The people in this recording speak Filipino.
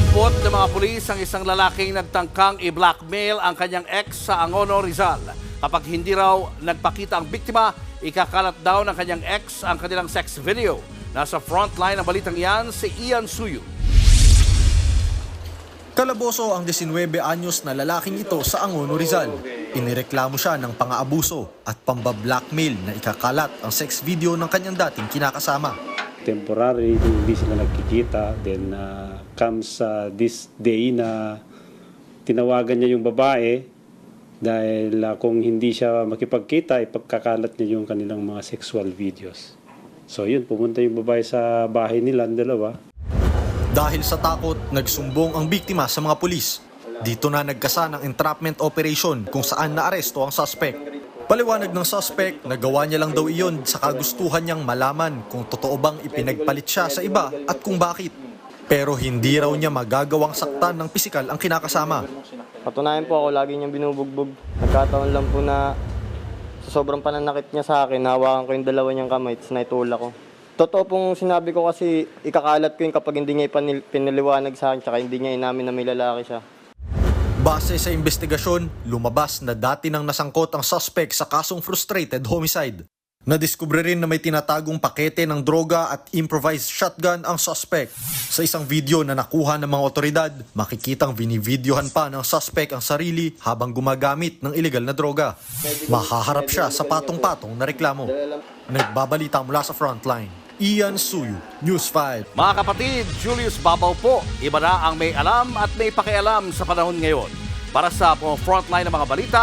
Dinampot ng mga pulis ang isang lalaking nagtangkang i-blackmail ang kanyang ex sa Angono, Rizal. Kapag hindi raw nagpakita ang biktima, ikakalat daw ng kanyang ex ang kanilang sex video. Nasa frontline ng balitang yan si Ian Suyu. Kalaboso ang 19 anyos na lalaking ito sa Angono, Rizal. Inireklamo siya ng pang-aabuso at pambablackmail na ikakalat ang sex video ng kanyang dating kinakasama. temporary, hindi sila nagkikita. Then uh, comes uh, this day na tinawagan niya yung babae dahil uh, kung hindi siya makipagkita, ipagkakalat niya yung kanilang mga sexual videos. So yun, pumunta yung babae sa bahay nila, ang dalawa. Dahil sa takot, nagsumbong ang biktima sa mga pulis. Dito na nagkasa ng entrapment operation kung saan naaresto ang suspect. Paliwanag ng suspect, nagawa niya lang daw iyon sa kagustuhan niyang malaman kung totoo bang ipinagpalit siya sa iba at kung bakit. Pero hindi raw niya magagawang saktan ng pisikal ang kinakasama. Patunayan po ako, lagi niyang binubugbog. Nagkataon lang po na sa sobrang pananakit niya sa akin, nahawakan ko yung dalawa niyang kamay, tapos naitulak ko. Totoo pong sinabi ko kasi ikakalat ko yun kapag hindi niya ipanil- pinaliwanag sa akin, tsaka hindi niya inamin na may lalaki siya. Base sa investigasyon, lumabas na dati nang nasangkot ang suspect sa kasong frustrated homicide. Nadiskubre rin na may tinatagong pakete ng droga at improvised shotgun ang suspect. Sa isang video na nakuha ng mga otoridad, makikitang binivideohan pa ng suspect ang sarili habang gumagamit ng illegal na droga. Mahaharap siya sa patong-patong na reklamo. Nagbabalita mula sa frontline. Ian Suyu, News 5. Mga kapatid, Julius Babaw po. Iba na ang may alam at may pakialam sa panahon ngayon. Para sa frontline ng mga balita,